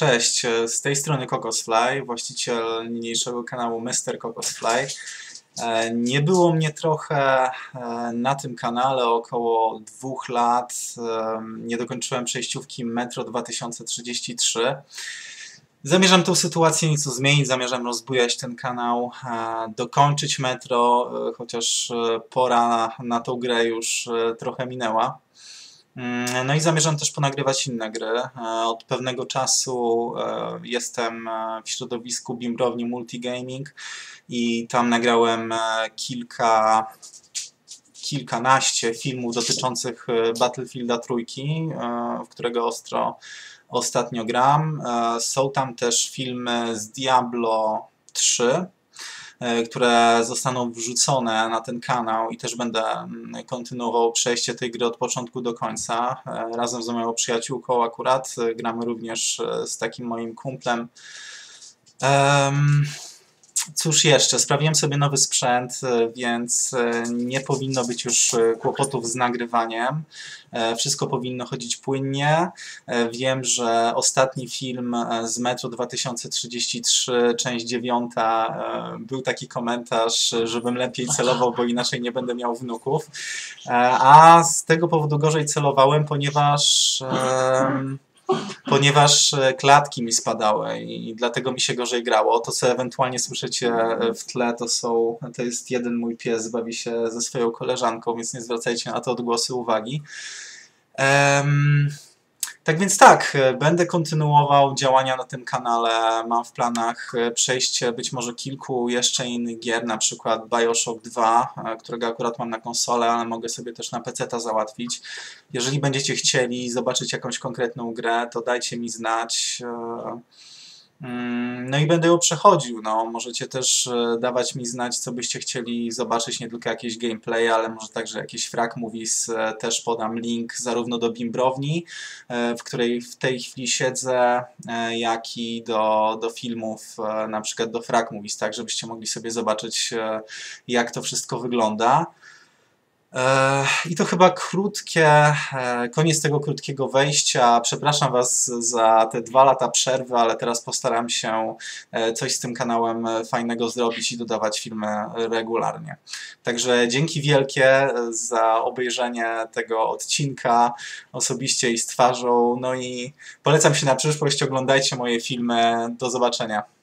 Cześć, z tej strony Kokosfly, właściciel niniejszego kanału Mr. Kokosfly. E, nie było mnie trochę e, na tym kanale około dwóch lat. E, nie dokończyłem przejściówki Metro 2033. Zamierzam tą sytuację nieco zmienić, zamierzam rozbujać ten kanał, dokończyć Metro, chociaż pora na, na tą grę już trochę minęła. Mm, no i zamierzam też ponagrywać inne gry. E, od pewnego czasu e, jestem e, w środowisku Bimbrowni Multigaming i tam nagrałem kilka kilkanaście filmów dotyczących Battlefielda trójki, w którego ostro ostatnio gram. Są tam też filmy z Diablo 3, E, które zostaną wrzucone na ten kanał i też będę mm, kontynuował przejście tej gry od początku do końca. E, razem z moją przyjaciółką akurat e, gramy również z takim moim kumplem. Um, Cóż jeszcze, sprawiłem sobie nowy sprzęt, e, więc e, nie powinno być już e, kłopotów z nagrywaniem. Wszystko powinno chodzić płynnie. Wiem, że ostatni film z Metro 2033, część 9, był taki komentarz, żebym lepiej celował, bo inaczej nie będę miał wnuków. A z tego powodu gorzej celowałem, ponieważ ponieważ e, klatki mi spadały i dlatego mi się gorzej grało. To, co ewentualnie słyszycie e, w tle, to są, to jest jeden mój pies, bawi się ze swoją koleżanką, więc nie zwracajcie na to odgłosy uwagi. Um, tak więc tak, e, będę kontynuował działania na tym kanale. Mam w planach e, przejście być może kilku jeszcze innych gier, na przykład Bioshock 2, e, którego akurat mam na konsolę, ale mogę sobie też na PC załatwić. Jeżeli będziecie chcieli zobaczyć jakąś konkretną grę, to dajcie mi znać. Mm, no i będę ją przechodził. No, możecie też e, dawać mi znać, co byście chcieli zobaczyć, nie tylko jakieś gameplay, ale może także jakiś frag movies. E, też podam link zarówno do Bimbrowni, e, w której w tej chwili siedzę, jak i do, do filmów, na przykład do frag movies, tak żebyście mogli sobie zobaczyć, jak to wszystko wygląda. E, I to chyba krótkie, e, koniec tego krótkiego wejścia. Przepraszam Was za te dwa lata przerwy, ale teraz postaram się e, coś z tym kanałem fajnego zrobić i dodawać filmy regularnie. Także dzięki wielkie za obejrzenie tego odcinka osobiście i z twarzą. No i polecam się na przyszłość, oglądajcie moje filmy. Do zobaczenia.